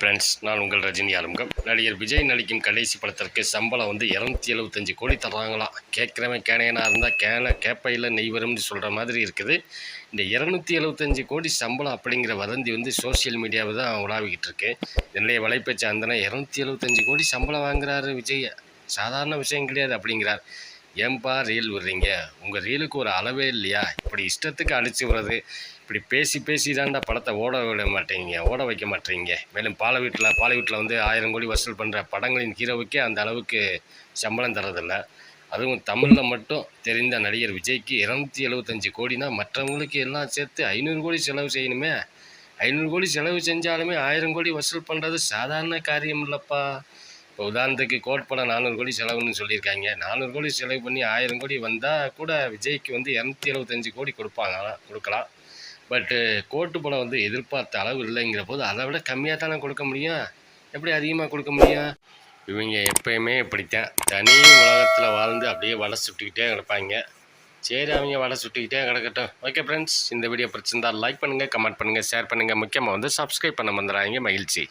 Friends நான் உங்கள் ரஜினி ஆரம்பம் நடிகர் விஜய் நடிக்கும் கடைசி படத்திற்கு சம்பளம் வந்து இரநூத்தி எழுபத்தஞ்சு கோடி தர்றாங்களாம் கேட்குறவன் கேனையனாக இருந்தால் கேன கேப்பையில் நெய் வரும்னு சொல்கிற மாதிரி இருக்குது. இந்த இரநூத்தி எழுபத்தஞ்சு கோடி சம்பளம் அப்படிங்கிற வதந்தி வந்து சோஷியல் மீடியாவை தான் உலாவிக்கிட்டு இருக்கு. என்னுடைய வலைப்பேச்சு அந்தனா இரநூத்தி எழுபத்தஞ்சு கோடி சம்பளம் வாங்குறாரு விஜய் சாதாரண விஷயம் கிடையாது அப்படிங்கிறார். ஏன்பா ரீல் விடுறீங்க? உங்கள் ரீலுக்கு ஒரு அளவே இல்லையா? இப்படி இஷ்டத்துக்கு அடிச்சு விடுறது இப்படி பேசி பேசி தாண்டா படத்தை ஓட விட மாட்டேங்க ஓட வைக்க மாட்டேங்க. மேலும் பால வீட்டில் பால வீட்டில் வந்து ஆயிரம் கோடி வசூல் பண்ணுற படங்களின் ஹீரோவுக்கே அந்த அளவுக்கு சம்பளம் தர்றதில்லை. அதுவும் தமிழில் மட்டும் தெரிந்த நடிகர் விஜய்க்கு இரநூத்தி எழுபத்தஞ்சு கோடினா மற்றவங்களுக்கு எல்லாம் சேர்த்து ஐநூறு கோடி செலவு செய்யணுமே? ஐநூறு கோடி செலவு செஞ்சாலுமே ஆயிரம் கோடி வசூல் பண்ணுறது சாதாரண காரியம் இல்லைப்பா. இப்போ உதாரணத்துக்கு கோட் படம் நானூறு கோடி செலவுன்னு சொல்லியிருக்காங்க. நானூறு கோடி செலவு பண்ணி ஆயிரம் கோடி வந்தால் கூட விஜய்க்கு வந்து இரநூத்தி எழுபத்தஞ்சு கோடி கொடுப்பாங்க. கொடுக்கலாம். பட்டு கோட்டு படம் வந்து எதிர்பார்த்த அளவு இல்லைங்கிற போது அதை விட கம்மியாக தானே கொடுக்க முடியும்? எப்படி அதிகமாக கொடுக்க முடியும்? இவங்க எப்பயுமே இப்படித்தான். தனி உலகத்தில் வாழ்ந்து அப்படியே வடை சுட்டுக்கிட்டே கிடப்பாங்க. சரி அவங்க வடை சுட்டுக்கிட்டே கிடக்கட்டும். ஓகே ஃப்ரெண்ட்ஸ் இந்த வீடியோ பிடிச்சிருந்தா லைக் பண்ணுங்கள் கமெண்ட் பண்ணுங்கள் ஷேர் பண்ணுங்கள் முக்கியமாக வந்து சப்ஸ்கிரைப் பண்ண வந்துடுறாங்க மகிழ்ச்சி.